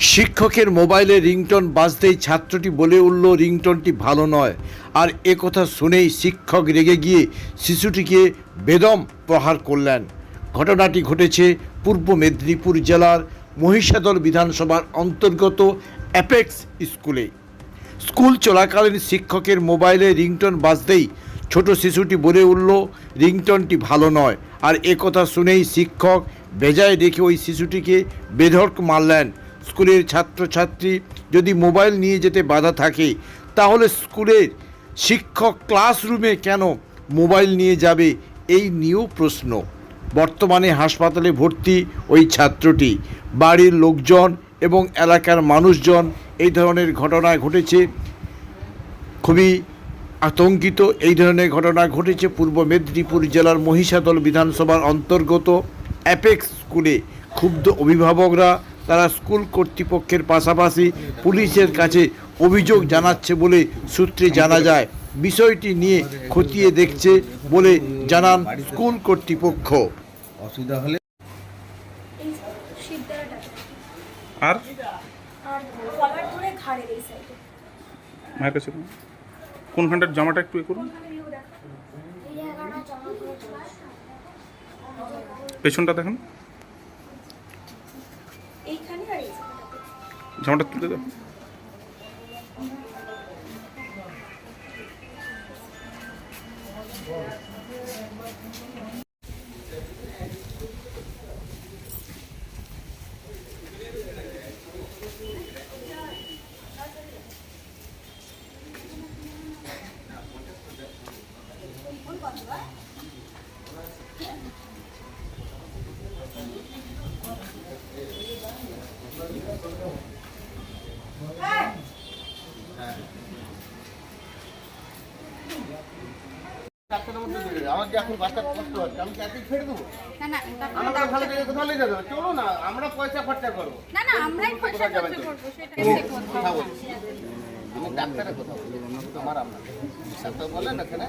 শিক্ষকের মোবাইলে রিংটন বাজতেই ছাত্রটি বলে উঠল, রিংটনটি ভালো নয়। আর এ কথা শুনেই শিক্ষক রেগে গিয়ে শিশুটিকে বেদম প্রহার করলেন। ঘটনাটি ঘটেছে পূর্ব মেদিনীপুর জেলার মহিষাদল বিধানসভার অন্তর্গত অ্যাপেক্স স্কুলে। স্কুল চলাকালীন শিক্ষকের মোবাইলে রিংটন বাজতেই ছোট শিশুটি বলে উঠল, রিংটনটি ভালো নয়। আর এ কথা শুনেই শিক্ষক বেজায় রেখে ওই শিশুটিকে বেধড়ক মারলেন। স্কুলের ছাত্রছাত্রী যদি মোবাইল নিয়ে যেতে বাধা থাকে, তাহলে স্কুলের শিক্ষক ক্লাসরুমে কেন মোবাইল নিয়ে যাবে? এই নিয়েও প্রশ্ন। বর্তমানে হাসপাতালে ভর্তি ওই ছাত্রটি। বাড়ির লোকজন এবং এলাকার মানুষজন এই ধরনের ঘটনা ঘটেছে। খুবই আতঙ্কিত এই ধরনের ঘটনা ঘটেছে পূর্ব মেদিনীপুর জেলার মহিষাদল বিধানসভার অন্তর্গত অ্যাপেক্স স্কুলে। ক্ষুব্ধ অভিভাবকরা তারা স্কুল কর্তৃপক্ষের পাশাপাশি পুলিশের কাছে অভিযোগ জানাচ্ছে বলে সূত্রে জানা যায়। বিষয়টি নিয়ে খতিয়ে দেখছে বলে জানান স্কুল কর্তৃপক্ষ। অসুবিধা হলে? আর? মায়ের কাছে কোনখানটার জামাটা একটু এ করুন। পেছনটা দেখেন। জামাটা তুলে দাও এখন বাচ্চা কষ্ট হচ্ছে আমি একই ছেড়ে দেবো? না না আমরা ভালো থেকে কোথাও নিয়ে যাবে চলো না আমরা পয়সা খরচা করব। না না আমরাই পয়সা খরচ? করব সেটা কথা কথা বলছি। আমি ডাক্তারের কথা বলি আমার আপনার বলেন এখানে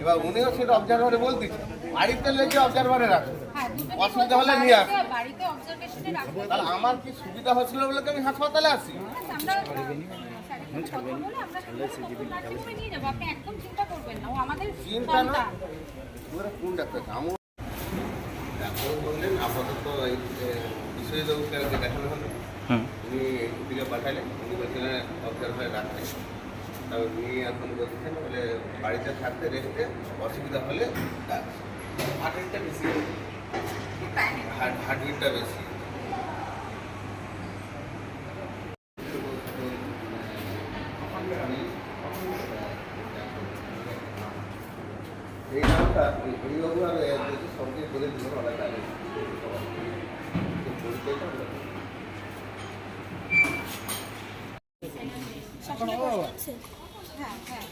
এবার উনিও সেটা অবজারভারে বল দিচ্ছে। বাড়িতে লেগে অবজারভারে রাখো হ্যাঁ অসুবিধা হলে নিয়ে আসো। বাড়িতে- বাড়িতে অবজারভেশনে রাখব। তাহলে আমার কি সুবিধা হচ্ছিল বলে আমি হাসপাতালে আসি? চিন্তা না কোন ডাক্তার? আমি ডাক্তার বললেন আপাতত এই বিষয়ে দেখানো হলো। হ্যাঁ দিকে পাঠালেন উনি বলছিলেন অবজারভারে রাখতে। তবে উনি এখন বলছেন বলে বাড়িতে থাকতে রেখে অসুবিধা হলে ডাক। হার্ট রেটটা বেশি হার্ট হার্ট বেশি। এই নামটা হরিবাবু আর সবকে বলে দিল ওরা জানে পরিচয়টা হলো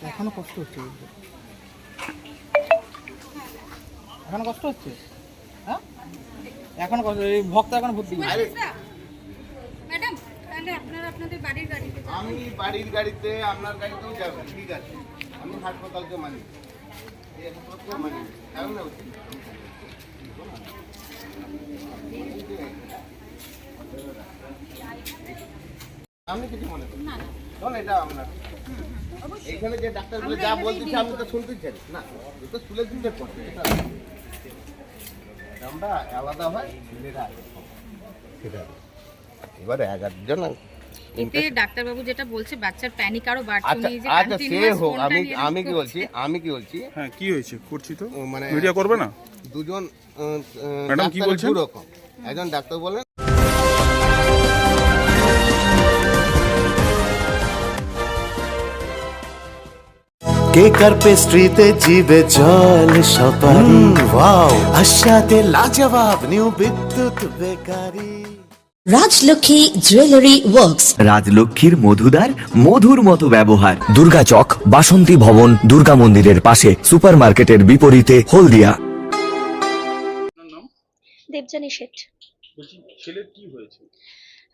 এখনও কষ্ট হচ্ছে। এখনও কষ্ট হচ্ছে। হ্যাঁ? এখনও কষ্ট এই ভক্ত এখন ভর্তি আরে ম্যাডাম তাহলে আপনারা আপনাদের বাড়ির গাড়িতে আমি বাড়ির গাড়িতে আপনার গাড়িতেও যাব ঠিক আছে। আমি হাসপাতালকে মানি। মানি। না আপনি কিছু মনে করেন? না। এটা আপনার এইখানে যে ডাক্তারগুলো যা বলতেছে আপনি তো শুনতে চান না এ তো তুলে দিতে পড়ছে আমরা আলাদা হয় ছেলেরা সেটা এবারে এগারো এতে ডাক্তারবাবু যেটা বলছে বাচ্চার প্যানিক আরও বাড়ছে আচ্ছা এই যে আচ্ছা সে হোক আমি আমি কি বলছি? আমি কি বলছি? হ্যাঁ কি হয়েছে? করছি তো? মানে মিডিয়া করবে না? দুজন ম্যাডাম, কি বলছেন? একজন ডাক্তার বলেন কেকার পেস্ট্রিতে জিবে জল সপারি? ওয়াও আশাতে লাজবাব new Bidyut bakery. Rajlakshmi jewellery works রাজলক্ষ্মীর মধুদার মধুর মতো ব্যবহার। দুর্গা চক বাসন্তী ভবন দুর্গা মন্দিরের পাশে সুপারমার্কেটের বিপরীতে হলদিয়া। দেবজানী শেঠ। ছেলের কি হয়েছে?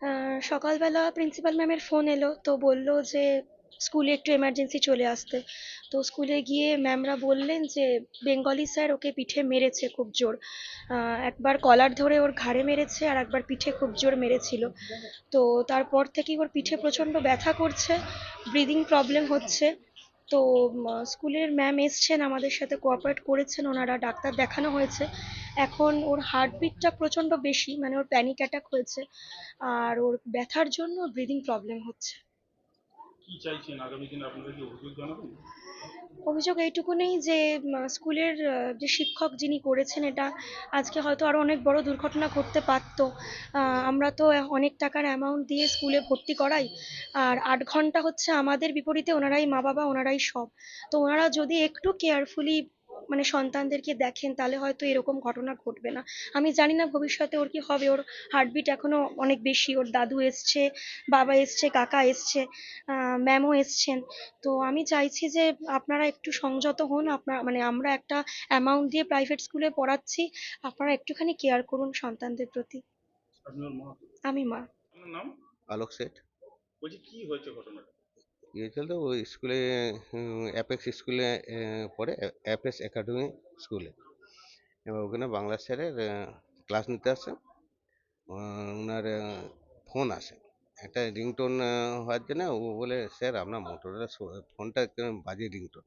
আহ, সকালবেলা প্রিন্সিপাল ম্যামের ফোন এলো তো বলল যে স্কুলে একটু এমার্জেন্সি চলে আসতে। তো স্কুলে গিয়ে ম্যামরা বললেন যে, বেঙ্গলি স্যার ওকে পিঠে মেরেছে খুব জোর। একবার কলার ধরে ওর ঘাড়ে মেরেছে আর একবার পিঠে খুব জোর মেরেছিল। তো তারপর থেকেই ওর পিঠে প্রচণ্ড ব্যথা করছে ব্রিদিং প্রবলেম হচ্ছে। তো স্কুলের ম্যাম এসছেন, আমাদের সাথে কোঅপারেট করেছেন, ওনারা ডাক্তার দেখানো হয়েছে। এখন ওর হার্টবিটটা প্রচণ্ড বেশি মানে ওর প্যানিক অ্যাটাক হয়েছে। আর ওর ব্যথার জন্য ব্রিদিং প্রবলেম হচ্ছে। কি চাইছেন? আগামী দিনে আপনারা কি অভিযোগ জানাবেন? অভিযোগ এইটুকুনি যে স্কুলের যে শিক্ষক যিনি করেছেন এটা, আজকে হয়তো আরও অনেক বড় দুর্ঘটনা ঘটতে পারত। আমরা তো অনেক টাকার অ্যামাউন্ট দিয়ে স্কুলে ভর্তি করাই। আর আট ঘণ্টা হচ্ছে আমাদের বিপরীতে ওনারাই মা বাবা ওনারাই সব। তো ওনারা যদি একটু কেয়ারফুলি মানে সন্তানদেরকে দেখেন তাহলে হয়তো এরকম ঘটনা ঘটবে না। আমি জানি না ভবিষ্যতে ওর কি হবে। ওর হার্টবিট এখনও অনেক বেশি। ওর দাদু এসছে বাবা এসছে কাকা এসছে ম্যামও এসছেন। তো আমি চাইছি যে আপনারা একটু সংযত হন। আপনার মানে আমরা একটা অ্যামাউন্ট দিয়ে প্রাইভেট স্কুলে পড়াচ্ছি। আপনারা একটুখানি কেয়ার করুন সন্তানদের প্রতি। আমি মা। আপনার নাম? আলোক সেট বলছি কি হয়েছে ঘটনাটা? কি হয়েছিল তো ওই স্কুলে অ্যাপেক্স স্কুলে পড়ে অ্যাপেক্স একাডেমি স্কুলে। এবার ওখানে বাংলা স্যারের ক্লাস নিতে আসে। ওনার ফোন আসে। একটা রিংটোন হওয়ার জন্য ও বলে স্যার আপনার মোটরের ফোনটা বাজে রিংটোন।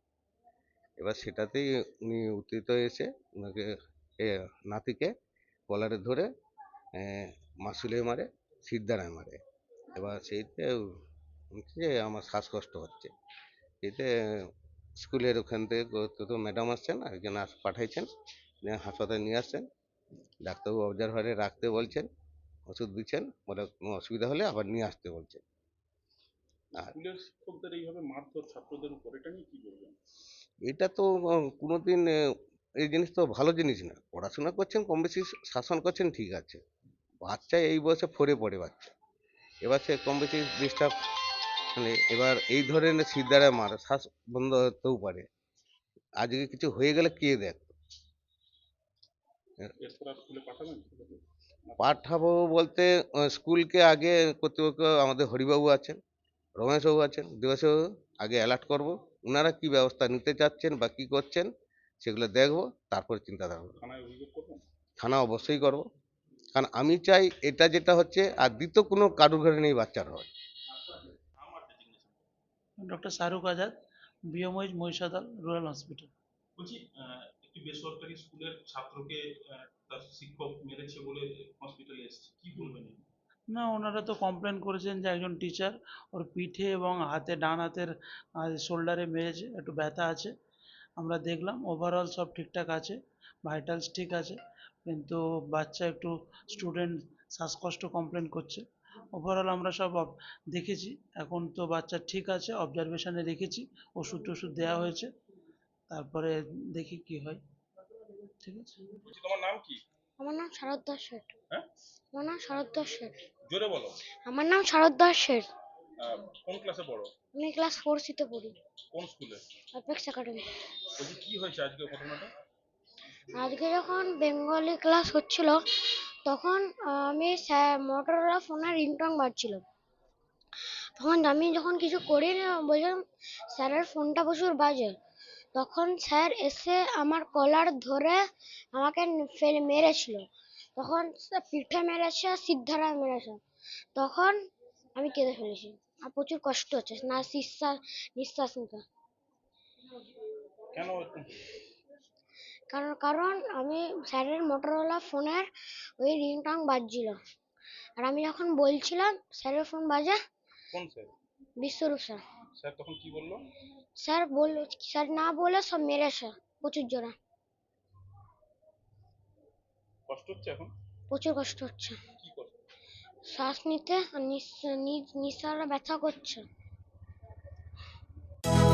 এবার সেটাতেই উনি উত্তেজিত এসে ওনাকে এ, নাতিকে কলারে ধরে মাসুলে মারে সিদ্ধারায় মারে। এবার সেইতে যে আমার শ্বাসকষ্ট হচ্ছে। এতে স্কুলের ওখান থেকে তো তো ম্যাডাম আসছেন একজন আস পাঠাইছেন হাসপাতালে নিয়ে আসছেন। ডাক্তারবাবু অবজারভারে রাখতে বলছেন ওষুধ দিচ্ছেন বলে কোনো অসুবিধা হলে আবার নিয়ে আসতে বলছেন। আর শিক্ষকদের এইভাবে মারধর ছাত্রদের উপর এটা নিয়ে কি বলবেন? এটা তো কোনোদিন এই জিনিস তো ভালো জিনিস না। পড়াশোনা করছেন কম বেশি শাসন করছেন ঠিক আছে। বাচ্চা এই বয়সে ফরে পড়ে বাচ্চা। এবার সে কম বেশি ডিস্টার্ব মানে এবার এই ধরনের সিদ্ধারা মার শ্বাস বন্ধ হতেও পারে। আজকে কিছু হয়ে গেলে কে দেখ? পাঠাবো বলতে স্কুলকে আগে কর্তৃপক্ষ আমাদের হরিবাবু আছেন রমেশবাবু আছেন দিবসবাবু আগে অ্যালার্ট করব। ওনারা কি ব্যবস্থা নিতে চাচ্ছেন বা কী করছেন সেগুলো দেখব তারপর চিন্তা করব। থানায় অভিযোগ করবেন? থানা অবশ্যই করব। কারণ আমি চাই এটা যেটা হচ্ছে আর দ্বিতীয় কোনো কারুর ঘরে নেই বাচ্চার হয় doctor Shahrukh Azad BMOH Mahishadal rural hospital. বলছি একটি বেসরকারি স্কুলের ছাত্রকে তার শিক্ষক মেরেছে বলে হসপিটালে এসেছে। কি বলবেন না ওনারা তো কমপ্লেন করেছেন যে একজন টিচার ওর পিঠে এবং হাতে ডান হাতের শোল্ডারে মেরেছে একটু ব্যথা আছে। আমরা দেখলাম ওভারঅল সব ঠিকঠাক আছে ভাইটালস ঠিক আছে কিন্তু বাচ্চা একটু স্টুডেন্ট শ্বাসকষ্ট কমপ্লেন করছে। ওভারঅল আমরা সব দেখেছি। এখন তো বাচ্চা ঠিক আছে অবজারভেশনে রেখেছি ওষুধ টষুধ দেওয়া হয়েছে। তারপরে দেখি কি হয়। ঠিক আছে? বলছি তোমার নাম কি? আমার নাম শারদ দাস শেঠ। হ্যাঁ? আমার নাম শারদ দাস শেঠ। জোরে বলো। আমার নাম শারদ দাস শেঠ। কোন ক্লাসে পড়ো? আমি ক্লাস ফোর সিতে পড়ি। কোন স্কুলে অ্যাপেক্স একাডেমি বলছি কি হয়েছে আজকে ঘটনাটা? আজকে যখন বেঙ্গলি ক্লাস হচ্ছিল তখন আমি মোটরোলা ফোনে রিংটং বাজছিল। তখন আমি যখন কিছু করি না, বলছিলাম, স্যারের ফোনটা প্রচুর বাজে। তখন স্যার এসে আমার কলার ধরে আমাকে ফেলে মেরেছিল। তখন পিঠে মেরেছে সিদ্ধারা মেরেছে। তখন আমি কেঁদে ফেলেছি। আর প্রচুর কষ্ট হচ্ছে, না, নিঃশ্বাস নিঃশ্বাস নিতে। কেন কারণ কারণ আমি স্যারের মোটরওয়ালা ফোনের ওই রিংটং বাজছিল। আর আমি যখন বলছিলাম স্যারের ফোন বাজে কোন স্যার? বিশ্বরূপ স্যার। স্যার তখন কি বলল? স্যার বল স্যার না বলে সব মেরেছে প্রচুর জোরে। কষ্ট হচ্ছে এখন? প্রচুর কষ্ট হচ্ছে। কি কষ্ট? শ্বাস নিতে আর নিঃশ্বাস ব্যথা করছে।